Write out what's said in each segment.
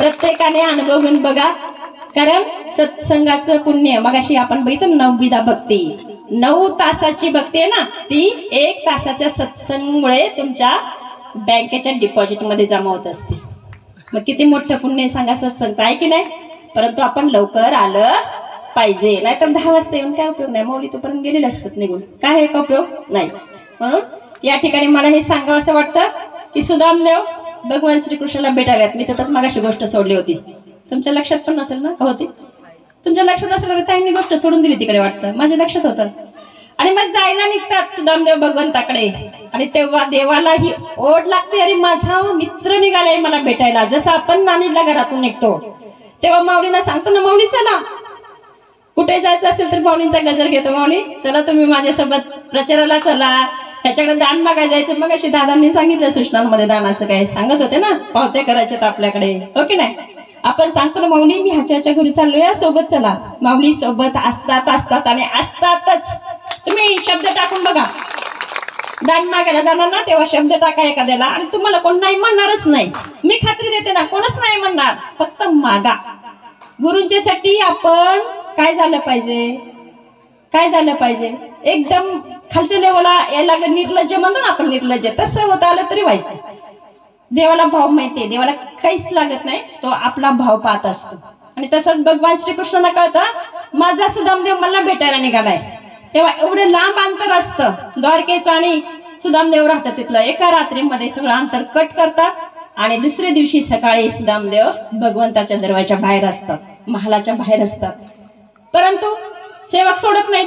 प्रत्येकाने अनुभवून बघा. कारण सत्संगाचं पुण्य मगाशी आपण बघितलं नवविधा भक्ती. नऊ तासाची भक्ती आहे ना ती एक तासाच्या सत्संगमुळे तुमच्या बँकेच्या डिपॉझिटमध्ये जमा होत असते. मग किती मोठं पुण्य सांगा सत्संगचं आहे की नाही? परंतु आपण लवकर आलं पाहिजे. नाहीतर दहा वाजता येऊन काय उपयोग नाही. मौली तोपर्यंत गेलेले असतात निघून. काय आहे का उपयोग? नाही. म्हणून या ठिकाणी मला हे सांगावं असं वाटतं की सुदामदेव भगवान श्रीकृष्णाला भेटाव्यात. मी त्यातच मागाशी गोष्ट सोडली होती. तुमच्या लक्षात पण नसेल ना? का होती. तुमच्या लक्षात असेल तर गोष्ट सोडून दिली तिकडे वाटतं. माझ्या लक्षात होतं. आणि मग जायला निघतात सुदामदेव भगवंताकडे. आणि तेव्हा देवाला ही ओढ लागते. अरे माझा मित्र निघालाय मला भेटायला. जसं आपण नानीला घरातून निघतो. तेव्हा माऊलीना सांगतो ना माऊली चला. कुठे जायचं असेल तर माऊलींचा गजर घेतो. माऊली चला तुम्ही माझ्यासोबत प्रचाराला चला. ह्याच्याकडे दान मागायला जायचं. मग अशी दादांनी सांगितलं सूचनांमध्ये दानाचं काय? सांगत होते ना. पावते करायचे आपल्याकडे. हो ओके नाही? आपण सांगतो ना माऊली मी ह्याच्या ह्याच्या घरी चाललोय. सोबत चला. माऊली सोबत असतात असतात आणि असतातच. तुम्ही शब्द टाकून बघा. दान मागायला जाणार ना तेव्हा शब्द टाका एखाद्याला. आणि तुम्हाला कोण नाही म्हणणारच नाही. मी खात्री देते ना कोणच नाही म्हणणार. फक्त मागा. गुरुंच्यासाठी आपण काय झालं पाहिजे? काय झालं पाहिजे? एकदम खालच्या देवाला यायला लागलं निर्लज्ज म्हणतो ना आपण निर्लज्ज तसं होत आलं तरी व्हायचं. देवाला भाव माहितीये देवाला काहीच लागत नाही तो आपला भाव पाहत असतो. आणि तसंच भगवान श्रीकृष्णाला कळतं माझा सुदामदेव मला भेटायला निघालाय. तेव्हा एवढं लांब अंतर असतं द्वारकेचं आणि सुदामदेव राहतात तिथलं. एका रात्रीमध्ये सगळं अंतर कट करतात आणि दुसऱ्या दिवशी सकाळी सुदामदेव भगवंताच्या दरवाजा बाहेर असतात महालाच्या बाहेर असतात. परंतु सेवक सोडत नाहीत.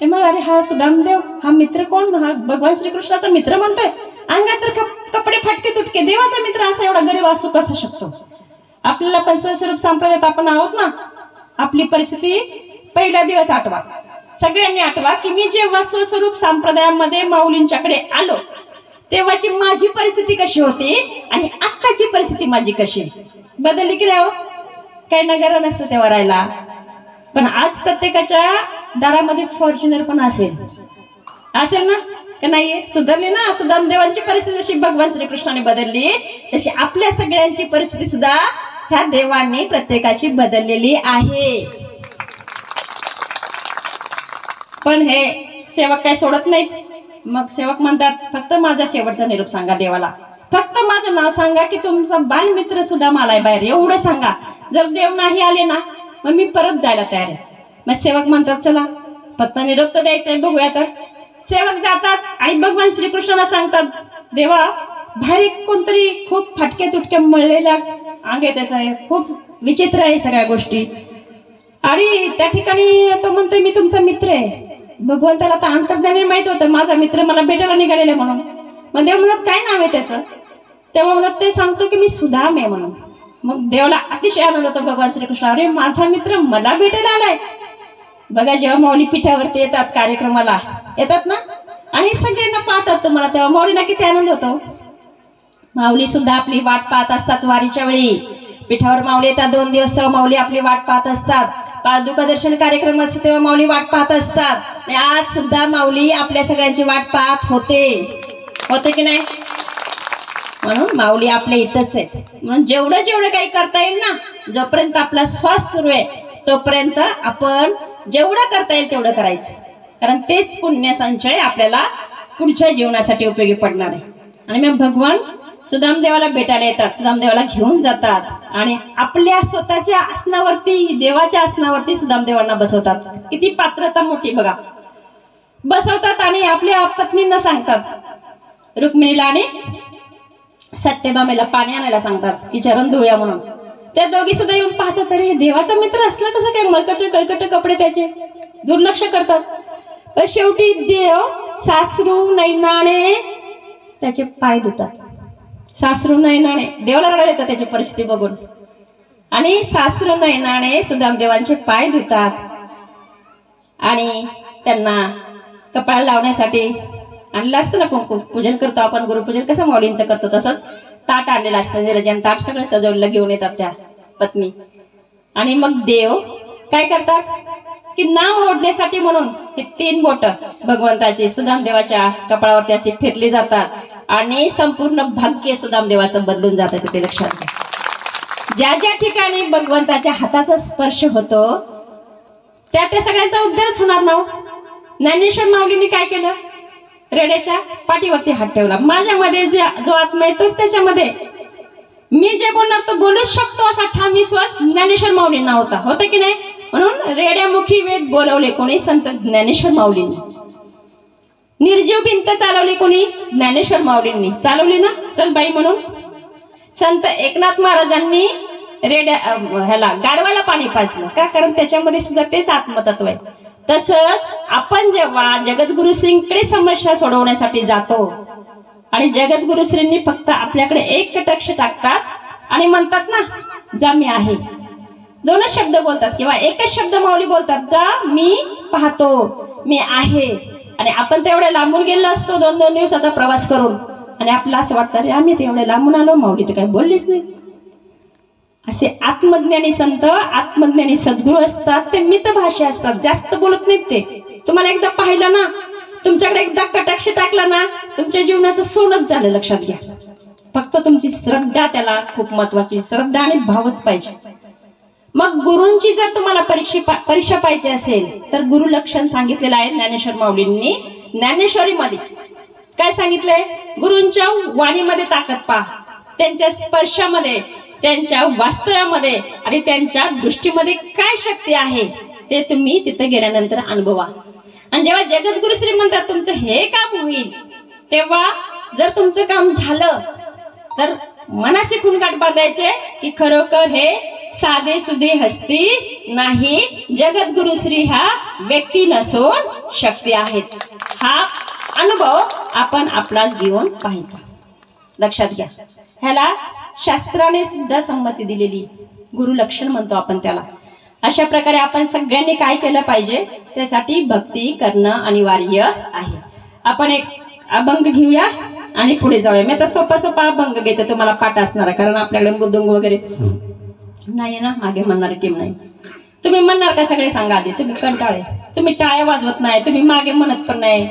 ते म्हणाले अरे हा सुदामदेव हा मित्र कोण? हा भगवान श्रीकृष्णाचा मित्र म्हणतोय. अंगात तर कप- कपडे फटके तुटके देवाचा मित्र असा एवढा गरीब असू कसा शकतो? आपल्याला पण स्वरूप संप्रदायात आपण आहोत ना? आपली परिस्थिती पहिला दिवस आठवा. सगळ्यांनी आठवा की मी जेव्हा स्वस्वरूप संप्रदायामध्ये माऊलींच्याकडे आलो तेव्हाची माझी परिस्थिती कशी होती आणि आत्ताची परिस्थिती माझी कशी? बदलली की नाही हो? काही नगर नसतं तेव्हा राहायला. पण आज प्रत्येकाच्या दारामध्ये फॉर्च्युनर पण असेल. असेल ना? का नाहीये सुधारली ना? सुदामदेवांची परिस्थिती जशी भगवान श्रीकृष्णाने बदलली तशी आपल्या सगळ्यांची परिस्थिती सुद्धा ह्या देवांनी प्रत्येकाची बदललेली आहे. पण हे सेवक काय सोडत नाहीत. मग सेवक म्हणतात फक्त माझा शेवटचा निरोप सांगा देवाला. फक्त माझं नाव सांगा की तुमचा बालमित्र सुद्धा मलाय बाहेर. एवढं सांगा. जर देव नाही आले ना मग मी परत जायला तयार आहे. मग सेवक म्हणतात चला फक्त रक्त द्यायचंय बघूया तर. सेवक जातात आणि भगवान श्रीकृष्णाला सांगतात देवा भारी कोणतरी खूप फाटके तुटके मळलेल्या अंग त्याचा त्याचं आहे खूप विचित्र आहे सगळ्या गोष्टी. आणि त्या ठिकाणी तो म्हणतोय मी तुमचा मित्र आहे. भगवंताला तर अंतर्ज्ञानी माहीत होतं माझा मित्र मला भेटायला निघालेला आहे म्हणून. मग देव म्हणत काय नाव आहे त्याचं? तेव्हा म्हणत ते सांगतो की मी सुदाम आहे म्हणून. मग देवाला अतिशय आनंद होतो भगवान श्रीकृष्ण अरे माझा मित्र मला भेटायला आलाय. बघा जेव्हा माऊली पिठावरती येतात कार्यक्रमाला येतात ना? आणि सगळ्यांना पाहतात तुम्हाला तेव्हा माऊलीला किती आनंद होतो. माऊली सुद्धा आपली वाट पाहत असतात वारीच्या वेळी. पिठावर माऊली येतात दोन दिवस तेव्हा माऊली आपली वाट पाहत असतात. पादुका दर्शन कार्यक्रम असतो तेव्हा माऊली वाट पाहत असतात. आज सुद्धा माऊली आपल्या सगळ्यांची वाट पाहत होते. होते की नाही? म्हणून माऊली आपल्या इथंच आहे म्हणून जेवढं जेवढं काही करता येईल ना जोपर्यंत आपला श्वास सुरू आहे तोपर्यंत आपण जेवढं करता येईल तेवढं करायचं. कारण तेच पुण्य संचय आपल्याला पुढच्या जीवनासाठी उपयोगी पडणार आहे. आणि मग भगवान सुदामदेवाला भेटायला येतात सुदामदेवाला घेऊन जातात आणि आपल्या स्वतःच्या आसनावरती देवाच्या आसनावरती सुदामदेवांना बसवतात. किती पात्रता मोठी बघा. बसवतात आणि आपल्या पत्नींना सांगतात. रुक्मिणीला आणि सत्यभामेला पाणी आणायला सांगतात. की चरण धुया म्हणून. त्या दोघी सुद्धा येऊन पाहतात अरे देवाचा मित्र असला कसं काय मळकट कळकट कपडे त्याचे? दुर्लक्ष करतात. पण शेवटी देव सासरू नैनाने त्याचे पाय धुतात. सासरू नैनाने देवाला रडायला येतात त्याची परिस्थिती बघून. आणि सासरू नैनाने सुदामदेवांचे पाय धुतात आणि त्यांना कपाळ लावण्यासाठी आणलं असतं ना कुंकुम पूजन करतो आपण गुरुपूजन कसं माऊलींचं करतो तसंच. ताट आणलेलं असतं निरजन ताट सगळं सजवलेलं घेऊन येतात त्या पत्नी. आणि मग देव काय करतात? की नाव ओढण्यासाठी म्हणून हे तीन बोट भगवंताची सुदामदेवाच्या कपाळावरती अशी फिरली जातात आणि संपूर्ण भाग्य सुदामदेवाचं बदलून जातं तिथे लक्षात घ्या. ज्या ज्या ठिकाणी भगवंताच्या हाताचा स्पर्श होतो त्या त्या सगळ्यांचा उद्धारच होणार ना हो? ज्ञानेश्वर माऊलींनी काय केलं? रेड्याच्या पाठीवरती हात ठेवला. माझ्यामध्ये जे जो आत्मा येतोच त्याच्यामध्ये. मी जे बोलणार तो बोलूच शकतो असा ठाम विश्वास ज्ञानेश्वर माऊलींना होता. होतं की नाही? म्हणून रेड्यामुखी वेद बोलवले कोणी? संत ज्ञानेश्वर माऊलींनी. निर्जीव भिंत चालवली कोणी? ज्ञानेश्वर माऊलींनी. चालवली ना? चल बाई म्हणून. संत एकनाथ महाराजांनी रेड्या ह्याला गाडवाला पाणी पाजलं. का? कारण त्याच्यामध्ये सुद्धा तेच आत्मतत्व आहे. तसंच आपण जेव्हा जगद्गुरु श्रींकडे समस्या सोडवण्यासाठी जातो आणि जगद्गुरु श्रींनी फक्त आपल्याकडे एक कटाक्ष टाकतात आणि म्हणतात ना जा मी आहे. दोनच शब्द बोलतात किंवा एकच शब्द माऊली बोलतात जा मी पाहतो मी आहे. आणि आपण तेवढ्या लांबून गेलो असतो दोन दोन दिवसाचा प्रवास करून. आणि आपलं असं वाटतं अरे आम्ही तेवढे लांबून आलो माऊली तर काही बोललीच नाही. असे आत्मज्ञानी संत आत्मज्ञानी सद्गुरू असतात ते मितभाषी असतात. जास्त बोलत नाहीत ते. तुम्हाला एकदा पाहिलं ना तुमच्याकडे एकदा कटाक्ष टाकला ना तुमच्या जीवनाचं सोनच झालं लक्षात घ्या. फक्त तुमची श्रद्धा त्याला खूप महत्वाची श्रद्धा आणि भावच पाहिजे. मग गुरूंची जर तुम्हाला परीक्षा परीक्षा पाहिजे असेल तर गुरु लक्षण सांगितलेलं आहे ज्ञानेश्वर माऊलींनी. ज्ञानेश्वरीमध्ये काय सांगितलंय? गुरूंच्या वाणीमध्ये ताकद पहा. त्यांच्या स्पर्शामध्ये त्यांच्या वास्तव्यामध्ये आणि त्यांच्या दृष्टीमध्ये काय शक्ती आहे ते तुम्ही तिथे गेल्यानंतर अनुभवा. आणि जेव्हा जगद्गुरु श्री म्हणतात तुमचं हे काम होईल तेव्हा जर तुमचं काम झालं तर मनाशी खुणगाठ बांधायचे की खरोखर हे साधे सुधे हस्ती नाही. जगद्गुरु श्री हा व्यक्ती नसून शक्ती आहेत. हा अनुभव आपण आपलाच घेऊन पाहायचा. लक्षात घ्या. ह्याला शास्त्राने सुद्धा संमती दिलेली. गुरु लक्षण म्हणतो आपण त्याला. अशा प्रकारे आपण सगळ्यांनी काय केलं पाहिजे? त्यासाठी भक्ती करणं अनिवार्य आहे. आपण एक अभंग घेऊया आणि पुढे जाऊया. मी आता सोपा सोपा अभंग घेते. तुम्हाला पाठ असणार कारण आपल्याकडे मृदुंग वगैरे नाही ना? मागे म्हणणारी टीम नाही. तुम्ही म्हणणार का सगळे सांगा आधी? तुम्ही कंटाळे. तुम्ही टाळ्या वाजवत नाही. तुम्ही मागे म्हणत पण नाही.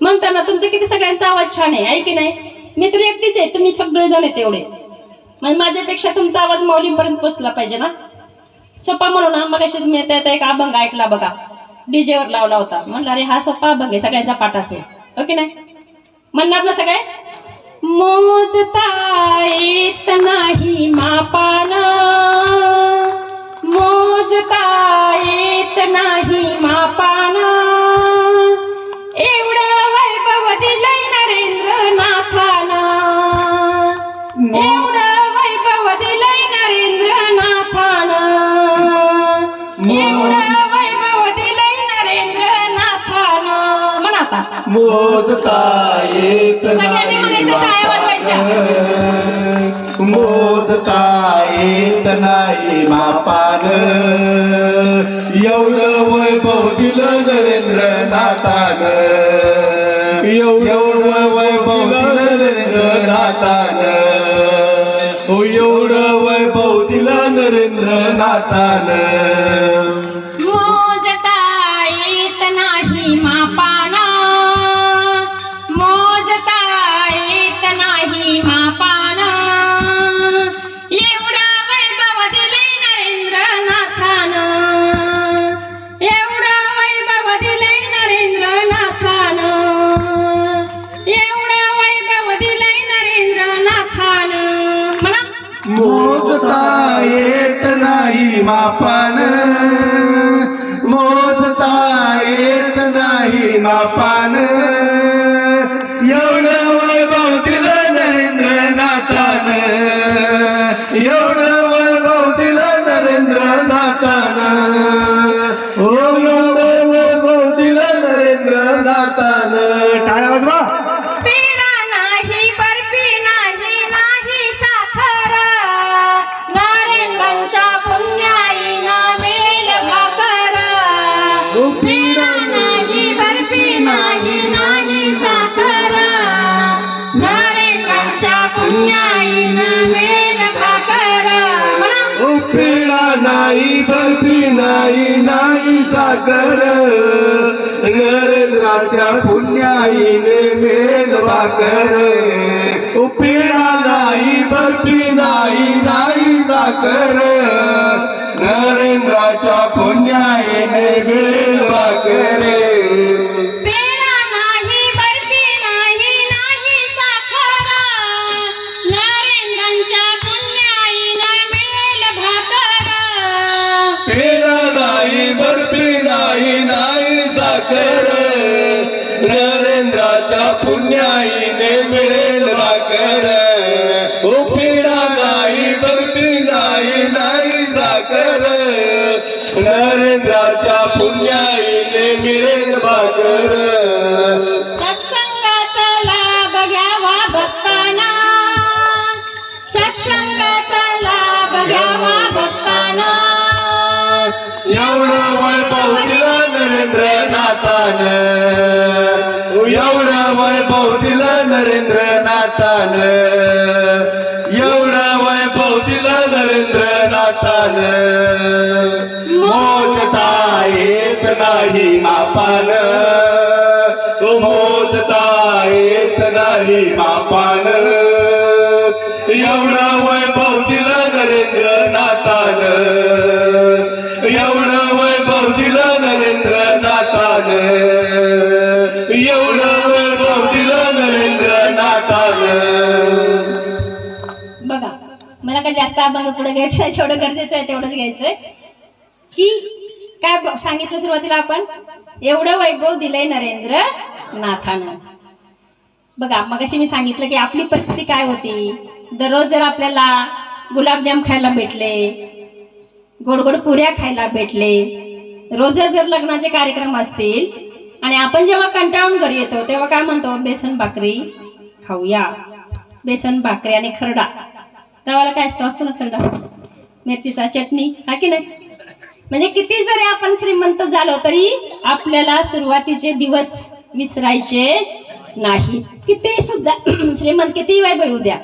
म्हणताना तुमचं किती सगळ्यांचा आवाज छान आहे की नाही? मी तर एकटीच आहे तुम्ही सगळे जण आहेत तेवढे मग म्हणजे माझ्यापेक्षा तुमचा आवाज माऊलीपर्यंत पोचला पाहिजे ना? सोपा म्हणून ना मग तुम्ही आता आता एक अभंग ऐकला बघा. डीजेवर लावला होता. म्हणलं अरे हा सोपा अभंग आहे सगळ्यांचा पाठ असेल. हो ओके नाही? म्हणणार ना सगळे? मोजता येत नाही मापाना. मोजता येत नाही मापाना. मोजता येत नाही. मापान मोजता येत नाही मापान. एवढं वैभव दिलं नरेंद्र नातान एवढं वैभव दिलं नरेंद्र नातान हो एवढं वैभव दिलं नरेंद्र नातान मापान. मोजता येत नाही मापान. पुण्याई नाही बर्फी नाही नाही साखर. नरेंद्राच्या पुण्याईने मेल भाकर. ओ नाही बर्फी नाही नाही साखर. नरेंद्राच्या पुण्याईने मेल भाकर. दिलं नरेंद्र नाथान एवढा वैभव दिलं नरेंद्र नाथान एवढा वैभव दिलं नरेंद्र नाथान मोजता येत नाही मापान. मोजता येत नाही मापान. एवढं वैभव बघा मला काय जास्त अभंग पुढे घ्यायचं आहे जेवढं गरजेचं आहे तेवढंच घ्यायचंय. की काय सांगितलं सुरुवातीला आपण? एवढं वैभव दिलंय नरेंद्र नाथानं बघा मग मी सांगितलं की आपली परिस्थिती काय होती? दररोज जर आपल्याला गुलाबजाम खायला भेटले गोड गोड पुऱ्या खायला भेटले रोज जर लग्नाचे कार्यक्रम असतील आणि आपण जेव्हा कंटाळून घरी येतो तेव्हा काय म्हणतो? बेसन भाकरी खाऊया. बेसन भाकरी आणि खरडा. गावाला काय असतं? असतो ना खरडा? मिरचीचा चटणी हा की नाही? म्हणजे किती जरी आपण श्रीमंत झालो तरी आपल्याला सुरुवातीचे दिवस विसरायचे नाही. किती सुद्धा श्रीमंत किती वैभव येऊ द्या.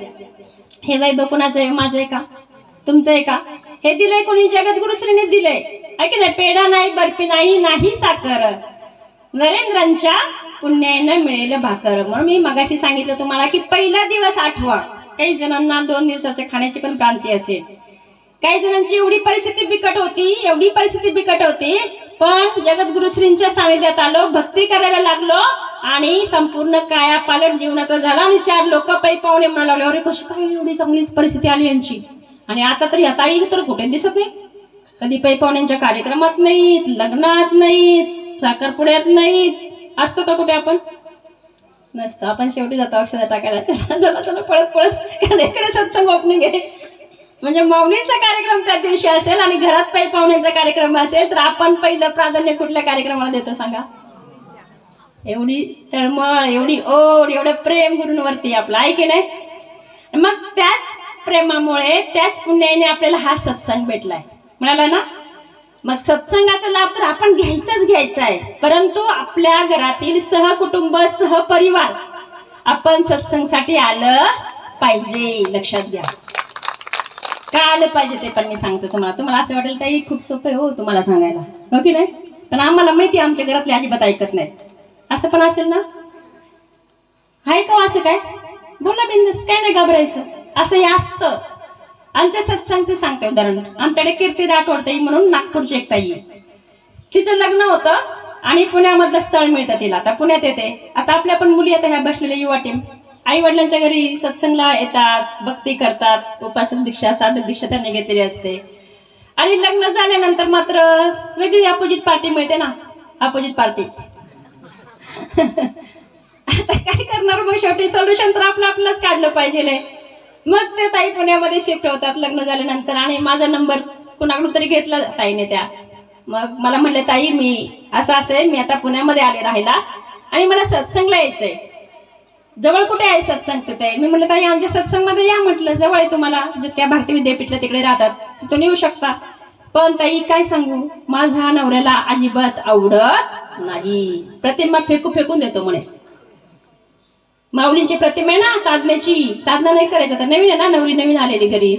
हे वैभव कुणाचं आहे? माझं आहे का? तुमचं आहे का? हे दिलंय कोणी? जगद्गुरुश्रीने दिलंय. आहे की नाही? पेढा नाही बर्फी नाही नाही साखर. नरेंद्रांच्या पुण्यानं मिळेल भाकर. म्हणून मी मगाशी सांगितलं तुम्हाला की पहिला दिवस आठवा. काही जणांना दोन दिवसाच्या खाण्याची पण क्रांती असेल. काही जणांची एवढी परिस्थिती बिकट होती एवढी परिस्थिती बिकट होती. पण जगद्गुरुश्रींच्या सानिध्यात आलो भक्ती करायला लागलो आणि संपूर्ण काया पालट जीवनाचा झाला आणि चार लोक पै पाहुणे म्हणा लागले अरे कशी काय एवढी चांगली परिस्थिती आली यांची? आणि आता तर या ताई तर कुठे दिसत नाही. कधी पै पाहुण्यांच्या कार्यक्रमात नाहीत लग्नात नाहीत साखरपुड्यात नाहीत. असतो का कुठे आपण? नसतं. आपण शेवटी जातो अक्षर टाकायला. चला चला पळत पळत. कारण इकडे सत्संग ओपनिंग आहे. म्हणजे माऊलींचा कार्यक्रम त्या दिवशी असेल आणि घरात पै पाहुण्यांचा कार्यक्रम असेल तर आपण पहिलं प्राधान्य कुठल्या कार्यक्रमाला देतो सांगा? एवढी तळमळ एवढी ओढ एवढं प्रेम गुरूंवरती आपलं आहे की नाही? मग त्याच प्रेमामुळे त्याच पुण्याने आपल्याला हा सत्संग भेटलाय. म्हणाला ना? मग सत्संगाचा लाभ तर आपण घ्यायचाच घ्यायचा आहे परंतु आपल्या घरातील सहकुटुंब सहपरिवार आपण सत्संगसाठी आलं पाहिजे. लक्षात घ्या. का आलं पाहिजे ते पण मी सांगते तुम्हाला. तुम्हाला असं वाटेल ताई खूप सोपं हो तुम्हाला सांगायला. हो की नाही? पण आम्हाला माहिती आमच्या घरातले अजिबात ऐकत नाहीत. असं पण असेल ना? आहे का हो असं काय? बोला बिंदस काय नाही घाबरायचं. असं हे असतं. आमच्या सत्संगचं सांगते उदाहरण. आमच्याकडे कीर्ती राठोड ताई म्हणून नागपूरची एक ताई तिचं लग्न होतं आणि पुण्यामधलं स्थळ मिळतं तिला. आता पुण्यात येते. आता आपल्या पण मुली आता ह्या बसलेल्या युवा टीम आई वडिलांच्या घरी सत्संगला येतात भक्ती करतात. उपासक दीक्षा साधक दीक्षा त्यांनी घेतलेली असते. आणि लग्न झाल्यानंतर मात्र वेगळी अपोजिट पार्टी मिळते ना. Opposite party. आता काय करणार मग शेवटी? सोल्युशन तर आपलं आपलंच काढलं पाहिजे मग ते ताई पुण्यामध्ये शिफ्ट होतात. लग्न झाल्यानंतर आणि माझा नंबर कुणाकडून तरी घेतला ताईने त्या. मग मला म्हणले ताई मी असं असेल मी आता पुण्यामध्ये आले राहायला आणि मला सत्संगला यायचंय. जवळ कुठे आहे सत्संग? तिथे मी म्हटलं ताई आमच्या सत्संगमध्ये या. म्हटलं जवळ आहे तुम्हाला. जे त्या भारती विद्यापीठला तिकडे राहतात तिथून येऊ शकता. पण ताई काय सांगू? माझा नवऱ्याला अजिबात आवडत नाही. प्रतिमा फेकू फेकून देतो म्हणे. माऊलींची प्रतिमा आहे ना साधनेची. साधना नाही करायची. तर नवीन आहे ना नवरी नवीन आलेली घरी.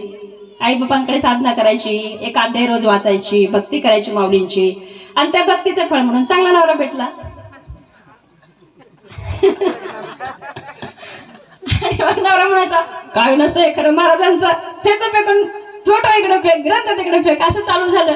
आई बापांकडे साधना करायची एक अध्याय रोज वाचायची भक्ती करायची माऊलींची. आणि त्या भक्तीचं फळ म्हणून चांगला नवरा भेटला. आणि मग नवरा म्हणायचा काय नसतं खरं महाराजांचा फेकून फेकून फोटो इकडे फेक ग्रंथ तिकडे फेक असं चालू झालं.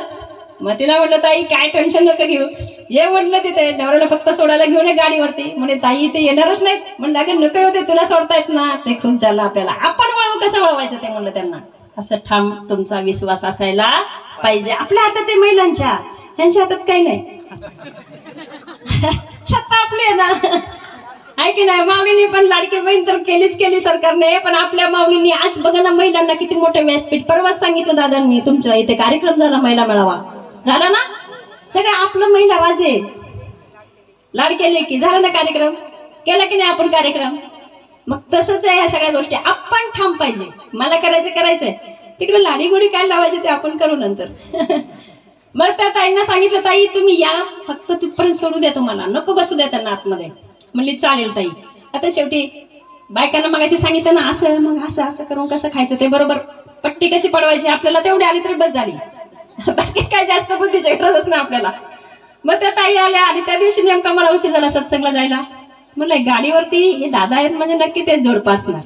मग तिला म्हटलं ताई काय टेन्शन नका घेऊ. ये म्हटलं तिथे नवऱ्याला फक्त सोडायला घेऊन ये गाडीवरती. म्हणे ताई ते येणारच नाहीत. म्हणलं अगं नको होते तुला सोडता येत ना. ते खूप झालं आपल्याला. आपण वळवू कसं वळवायचं ते म्हणलं त्यांना. असं ठाम तुमचा विश्वास असायला पाहिजे. आपल्या हातात ते महिलांच्या. ह्यांच्या हातात काही नाही. सत्ता आपली आहे ना. आहे की नाही? माऊलींनी पण लाडकी बहीण तर केलीच केली सरकारने. पण आपल्या माऊलींनी आज बघा ना महिलांना किती मोठे व्यासपीठ. परवाच सांगितलं दादांनी तुमच्या इथे कार्यक्रम झाला महिला मेळावा. झाला ना? सगळं आपलं महिला वाजे. लाडके लेकी झाला ना कार्यक्रम? केला की नाही आपण कार्यक्रम? मग तसंच आहे ह्या सगळ्या गोष्टी. आपण ठाम पाहिजे. मला करायचं करायचंय. तिकडे लाडी गोडी काय लावायची ते आपण करू नंतर. मग त्या ताईंना सांगितलं ताई तुम्ही या. फक्त तिथपर्यंत सोडू द्या तुम्हाला. नको बसू द्या त्यांना आतमध्ये. म्हणली चालेल ताई. आता शेवटी बायकांना मग सांगितलं ना असं मग असं असं करून कसं खायचं ते बरोबर. पट्टी कशी पडवायची? आपल्याला तेवढी आली तरी बस झाली. बाकी काय जास्त बुद्धीची गरजच नाही आपल्याला. मग त्या ताई आल्या आणि त्या दिवशी नेमका मला उशीर झाला सत्संगला जायला. म्हणलं गाडीवरती हे दादा आहेत म्हणजे नक्की तेच जोडपासणार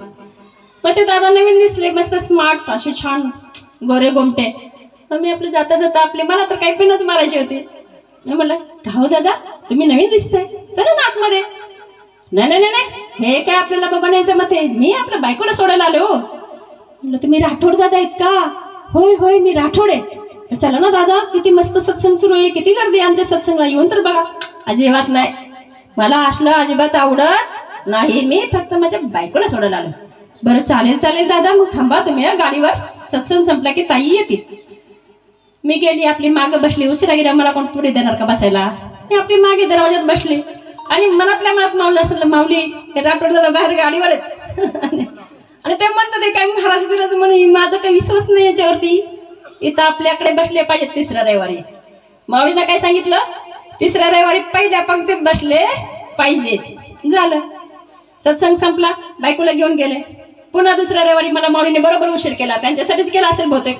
मग ते दादा नवीन दिसले मस्त स्मार्ट असे छान गोरे गोमटे मग मी आपले जाता जाता आपले मला तर काही पिनच मारायची होती. मी म्हणलं का हो दादा तुम्ही नवीन दिसताय. चला ना आतमध्ये. नाही नाही नाही नाही. हे काय आपल्याला बाबा नाही जमत आहे? मी आपल्या बायकोला सोडायला आलो. म्हणलं तुम्ही राठोड दादा आहेत का? होय होय मी राठोड आहे. चला ना दादा किती मस्त सत्संग सुरू आहे. किती गर्दी आहे आमच्या सत्संगला. येऊन तर बघा. अजिबात नाही. मला असलं अजिबात आवडत नाही. मी फक्त माझ्या बायकोला सोडायला आलो. बरं चालेल चालेल दादा. मग थांबा तुम्ही गाडीवर. सत्संग संपला की ताई येतील. मी गेली आपली मागे बसली. उशिरा गेल्या मला कोण पुढे देणार का बसायला? मी आपली मागे दरवाजात बसली. आणि मनातल्या मनात माऊली असलं माऊली हे राठोड दादा बाहेर गाडीवर आहेत. आणि ते म्हणतात काय महाराज बिराज म्हणे माझा काही विश्वास नाही याच्यावरती. इथं आपल्याकडे बसले पाहिजेत तिसऱ्या रविवारी. माऊलीनं काय सांगितलं? तिसऱ्या रविवारी पहिल्या पंक्तीत बसले पाहिजेत झालं. सत्संग संपला. बायकोला घेऊन गेले. पुन्हा दुसऱ्या रविवारी मला माऊलीने बरोबर उशीर केला. त्यांच्यासाठीच केला असेल बहुतेक.